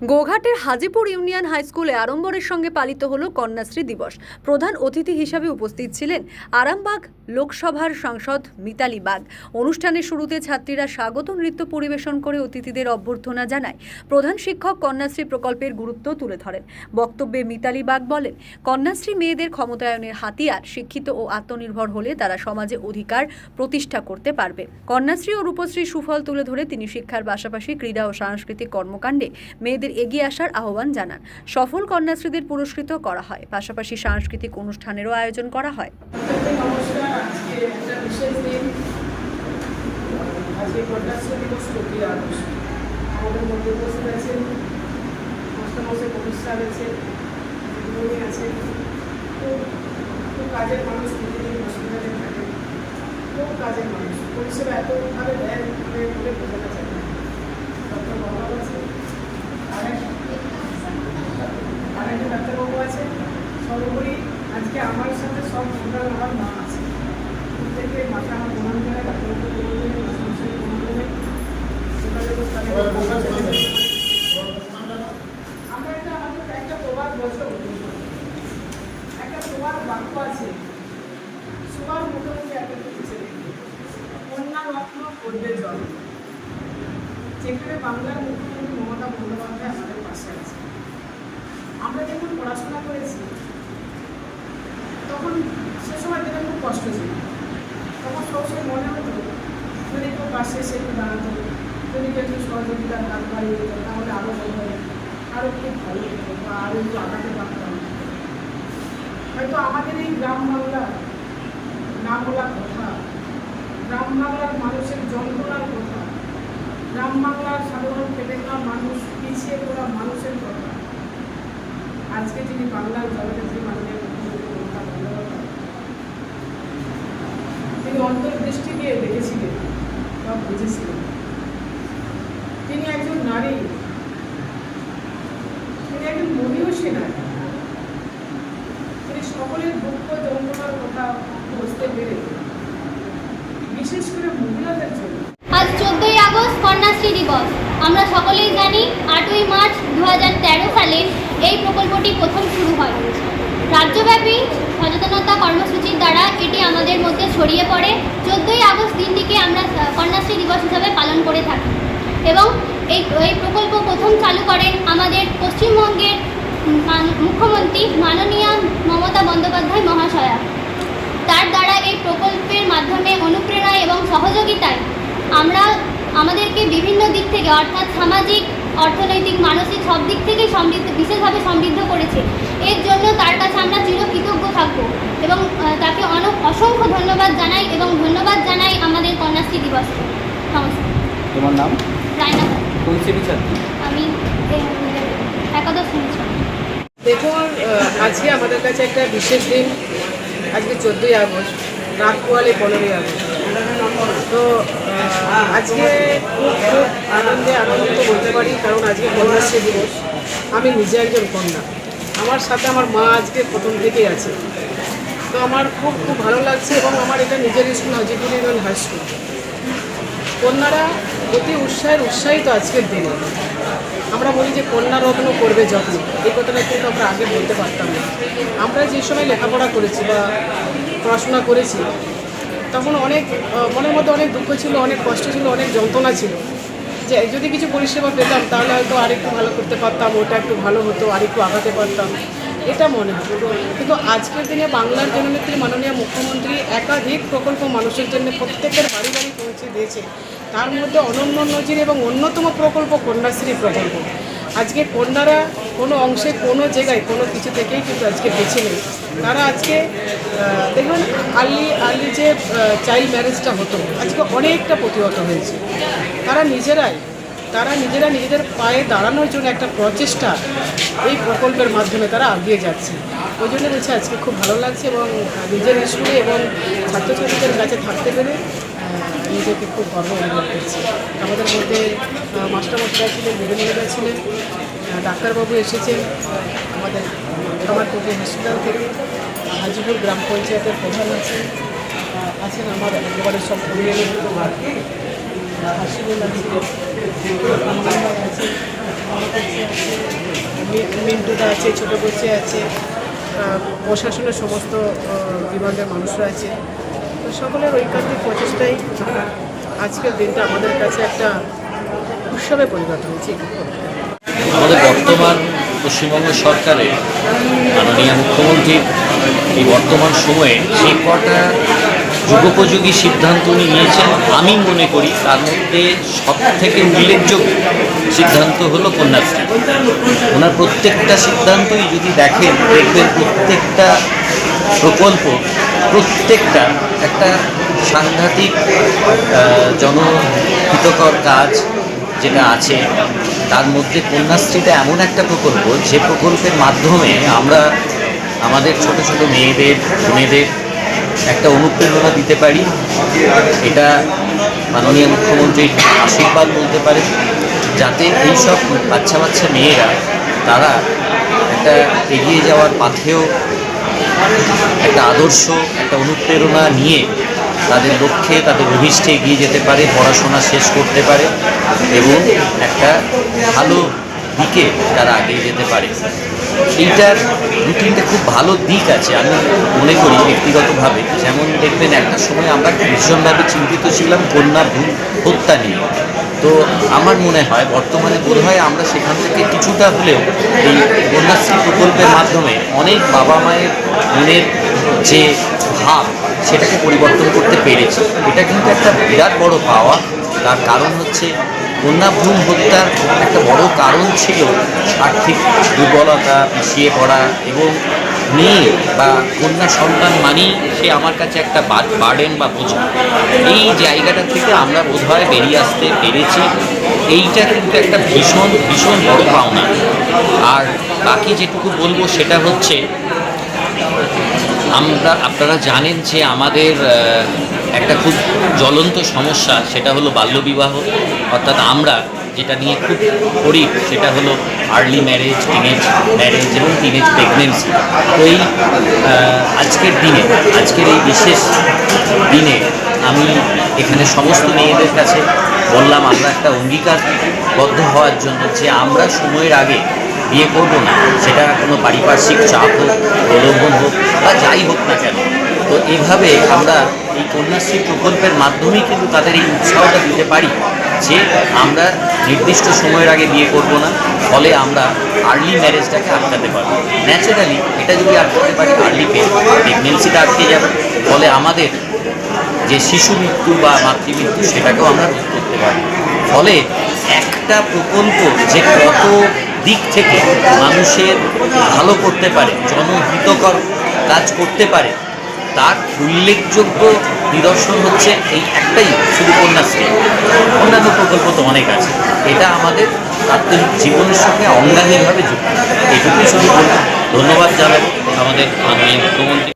গোঘাটের Hajipur union high স্কুলে আড়ম্বরের সঙ্গে পালিত হলো কন্যাশ্রী দিবস। প্রধান অতিথি হিসাবে উপস্থিত ছিলেন আরামবাগ লোকসভার সাংসদ মিতালি বাগ। অনুষ্ঠানের শুরুতে ছাত্রীরা স্বাগত নৃত্য পরিবেশন করে অতিথিদের অভ্যর্থনা জানায়। প্রধান শিক্ষক কন্যাশ্রী প্রকল্পের গুরুত্ব তুলে ধরেন। বক্তব্যে মিতালি বাগ বলেন, কন্যাশ্রী মেয়েদের ক্ষমতায়নের হাতিয়ার, শিক্ষিত ও আত্মনির্ভর হলে তারা সমাজে অধিকার প্রতিষ্ঠা করতে পারবে। কন্যাশ্রী ও রূপশ্রী সুফল তুলে ধরে তিনি শিক্ষার পাশাপাশি ক্রীড়া ও সাংস্কৃতিক কর্মকাণ্ডে মেয়েদের এগিয়ে আসার আহ্বান জানান। সফল কন্যাশ্রীদের পুরস্কৃত করা হয়। পাশাপাশি সাংস্কৃতিক অনুষ্ঠানেরও আয়োজন করা হয়। কাজের মানুষ পরিষেবা এতভাবে দেন মানে বলে বোঝাতে চাই না। ডক্টর বাবা আছে। ডাক্তারবাবু আছে সর্বোপরি আজকে আমার সাথে সব টোটাল আমার মা আছে। প্রত্যেকে মাকে আমার প্রণাম করে ডাক্তারবাবু আমরা একটা আমাদের একটা প্রবাদ বছর। একটা প্রবাদ বাক্য আছে সুবার মুখোমুখি একটা কিছু কন্যা রত্ন করবে জল। যেখানে বাংলার মুখ্যমন্ত্রী মমতা বন্দ্যোপাধ্যায় আমাদের আমরা যখন পড়াশোনা করেছি, তখন সে সময় দিনে খুব কষ্ট ছিল। তখন সবসময় মনে হতো, যদি কেউ পাশে এসে একটু দাঁড়াতো, যদি কেউ একটু সহযোগিতার হাত বাড়িয়ে দিত, তাহলে আরও ভালো হয় আরও খুব ভালো হতো বা আরও একটু আগাতে পারতাম। হয়তো আমাদের এই গ্রাম বাংলার না বলা কথা, গ্রাম বাংলার মানুষের যন্ত্রণার কথা, গ্রাম বাংলার সাধারণ খেটে মানুষ পিছিয়ে পড়া মানুষের কথা আজকে যিনি বাংলার জননেত্রী মাননীয় তিনি অন্তর্দৃষ্টি দিয়ে দেখেছিলেন বা বুঝেছিলেন। তিনি একজন নারী। তিনি একজন মহিষী নারী তিনি সকলের দুঃখ, যন্ত্রণার কথা বুঝতে পেরে বিশেষ করে মহিলাদের জন্য। আজ চোদ্দই আগস্ট কন্যাশ্রী দিবস। আমরা সকলেই জানি আটই মার্চ দু সালে এই প্রকল্পটি প্রথম শুরু হয়। রাজ্যব্যাপী সচেতনতা কর্মসূচির দ্বারা এটি আমাদের মধ্যে ছড়িয়ে পড়ে। চোদ্দোই আগস্ট দিনটিকে আমরা কন্যাশ্রী দিবস হিসাবে পালন করে থাকি। এবং এই এই প্রকল্প প্রথম চালু করেন আমাদের পশ্চিমবঙ্গের মান- মুখ্যমন্ত্রী মাননীয় মমতা বন্দ্যোপাধ্যায় মহাশয়া। তার দ্বারা এই প্রকল্পের মাধ্যমে অনুপ্রেরণা এবং সহযোগিতায় আমরা আমাদেরকে বিভিন্ন দিক থেকে, অর্থাৎ সামাজিক অর্থনৈতিক মানসিক সব দিক থেকে সমৃদ্ধ বিশেষভাবে সমৃদ্ধ করেছে। এর জন্য তার কাছে আমরা চিরকৃতজ্ঞ থাকব এবং তাকে অনেক অসংখ্য ধন্যবাদ জানাই এবং ধন্যবাদ জানাই আমাদের কন্যাশ্রী দিবস নমস্কার। তোমার নাম? রায়না। কোন ছাত্রী? আমি একাদশ দেখুন আজকে আমাদের কাছে একটা বিশেষ দিন আজকে চোদ্দোই আগস্ট রাত পোয়ালে পনেরোই আগস্ট। তো আজকে খুব খুব আনন্দে আনন্দিত বলতে পারি, কারণ আজকে কন্যাশ্রী দিবস। আমি নিজে একজন কন্যা। আমার সাথে আমার মা আজকে প্রথম থেকেই আছে। তো আমার খুব খুব ভালো লাগছে এবং আমার এটা নিজের school Hajipur union high school. কন্যারা অতি উৎসাহের উৎসাহিত আজকের দিনে। আমরা বলি যে কন্যা রত্ন করবে যত্ন। এই কথাটা কিন্তু আমরা আগে বলতে পারতাম না। আমরা যে সময় লেখাপড়া করেছি বা পড়াশোনা করেছি তখন অনেক মনের মধ্যে অনেক দুঃখ ছিল, অনেক কষ্ট ছিল, অনেক যন্ত্রণা ছিল। যে যদি কিছু পরিষেবা পেতাম, তাহলে হয়তো আরেকটু ভালো করতে পারতাম, ওটা একটু ভালো হতো, আরেকটু আগাতে পারতাম। এটা মনে হয়। কিন্তু আজকের দিনে বাংলার জননেত্রী, মাননীয় মুখ্যমন্ত্রী একাধিক প্রকল্প মানুষের জন্য প্রত্যেকের বাড়ি বাড়ি পৌঁছে দিয়েছে। তার মধ্যে অনন্য নজির এবং অন্যতম প্রকল্প কন্যাশ্রী প্রকল্প। আজকে কন্যারা কোনো অংশে, কোনো জায়গায়, কোনো কিছু থেকেই কিন্তু আজকে বেছে নেই। তারা আজকে দেখবেন আর্লি আর্লি যে চাইল্ড ম্যারেজটা হতো, আজকে অনেকটা প্রতিহত হয়েছে। তারা নিজেরাই, তারা নিজেরা নিজেদের পায়ে দাঁড়ানোর জন্য একটা প্রচেষ্টা এই প্রকল্পের মাধ্যমে তারা এগিয়ে যাচ্ছে। ওই জন্য বলছি আজকে খুব ভালো লাগছে এবং নিজের স্কুলে এবং ছাত্রছাত্রীদের কাছে থাকতে পেরে নিজেকে খুব গর্ব অনুভব করছি। আমাদের মধ্যে মাস্টারমশাই ছিলেন, বিবেকানন্দা ছিলেন ডাক্তারবাবু এসেছেন, আমাদের আমার হসপিটাল থেকে। হাজিপুর গ্রাম পঞ্চায়েতের প্রধান আছেন আছেন আমার একেবারে সব পরিবারের হাসিবুল আছে আছে মিন্টুদা আছে, ছোটো বসে আছে প্রশাসনের সমস্ত বিভাগের মানুষরা আছে। তো সকলের ঐকান্তিক প্রচেষ্টাই আজকের দিনটা আমাদের কাছে একটা উৎসবে পরিণত হয়েছে। আমাদের বর্তমান পশ্চিমবঙ্গ সরকারের মাননীয় মুখ্যমন্ত্রী এই বর্তমান সময়ে যে কটা যুগোপযোগী সিদ্ধান্ত উনি নিয়েছেন, আমি মনে করি তার মধ্যে সব থেকে উল্লেখযোগ্য সিদ্ধান্ত হলো কন্যাশ্রী। ওনার প্রত্যেকটা সিদ্ধান্তই যদি দেখেন, দেখবেন প্রত্যেকটা প্রকল্প, প্রত্যেকটা একটা সাংঘাতিক জনহিতকর কাজ যেটা আছে তার মধ্যে কন্যাশ্রীটা এমন একটা প্রকল্প, যে প্রকল্পের মাধ্যমে আমরা আমাদের ছোট ছোট মেয়েদের বোনেদের একটা অনুপ্রেরণা দিতে পারি। এটা মাননীয় মুখ্যমন্ত্রীর আশীর্বাদ বলতে পারে যাতে এইসব বাচ্চা বাচ্চা মেয়েরা, তারা একটা এগিয়ে যাওয়ার পাথেও একটা আদর্শ, একটা অনুপ্রেরণা নিয়ে তাদের লক্ষ্যে, তাদের অভিষ্টে এগিয়ে যেতে পারে, পড়াশোনা শেষ করতে পারে এবং একটা ভালো দিকে তারা এগিয়ে যেতে পারে। এইটার দু তিনটে খুব ভালো দিক আছে, আমি মনে করি ব্যক্তিগতভাবে। যেমন দেখবেন, একটা সময় আমরা ভীষণভাবে চিন্তিত ছিলাম কন্যা ভ্রূণ হত্যা নিয়ে। তো আমার মনে হয়, বর্তমানে বোধ হয় আমরা সেখান থেকে কিছুটা হলেও এই কন্যাশ্রী প্রকল্পের মাধ্যমে অনেক বাবা মায়ের মনের যে ভাব সেটাকে পরিবর্তন করতে পেরেছে। এটা কিন্তু একটা বিরাট বড় পাওয়া। তার কারণ হচ্ছে কন্যা ভ্রূণ হত্যার একটা বড় কারণ ছিল আর্থিক দুর্বলতা পিছিয়ে পড়া এবং মেয়ে বা কন্যা সন্তান মানেই সে আমার কাছে একটা বার্ডেন বা বোঝা। এই জায়গাটা থেকে আমরা বোধহয় বেরিয়ে আসতে পেরেছি। এইটা কিন্তু একটা ভীষণ ভীষণ বড় পাওনা। আর বাকি যেটুকু বলব সেটা হচ্ছে আমরা, আপনারা জানেন যে আমাদের একটা খুব জ্বলন্ত সমস্যা, সেটা হলো বাল্যবিবাহ। অর্থাৎ আমরা যেটা নিয়ে খুব করি, সেটা হলো আর্লি ম্যারেজ টিনেজ ম্যারেজ এবং টিনেজ প্রেগনেন্সি তো এই আজকের দিনে, আজকের এই বিশেষ দিনে আমি এখানে সমস্ত মেয়েদের কাছে বললাম, আমরা একটা অঙ্গীকারবদ্ধ হওয়ার জন্য যে আমরা সময়ের আগে বিয়ে করব না। সেটা কোনো পারিপার্শ্বিক চাপ হোক, প্রলোভন হোক বা যাই হোক না কেন। তো এভাবে আমরা এই কন্যাশ্রী প্রকল্পের মাধ্যমেই কিন্তু তাদের এই উৎসাহটা দিতে পারি যে আমরা নির্দিষ্ট সময়ের আগে বিয়ে করব না, ফলে আমরা আর্লি ম্যারেজটাকে আটকাতে পারব। ন্যাচারালি এটা যদি আটকাতে পারি আর্লি প্রেগনেন্সিটা আটকে যাবে, ফলে আমাদের যে শিশু মৃত্যু বা মাতৃমৃত্যু, সেটাকেও আমরা রোধ করতে পারি ফলে একটা প্রকল্প যে কত দিক থেকে মানুষের ভালো করতে পারে, জনহিতকর কাজ করতে পারে, তার উল্লেখযোগ্য নিদর্শন হচ্ছে এই একটাই শুধু কন্যাশ্রী অন্যান্য প্রকল্প তো অনেক আছে। এটা আমাদের প্রাত্যহিক জীবনের সঙ্গে অঙ্গাঙ্গিভাবে যুক্ত। এটুকুই শুধু ধন্যবাদ জানাব আমাদের মাননীয় মুখ্যমন্ত্রী।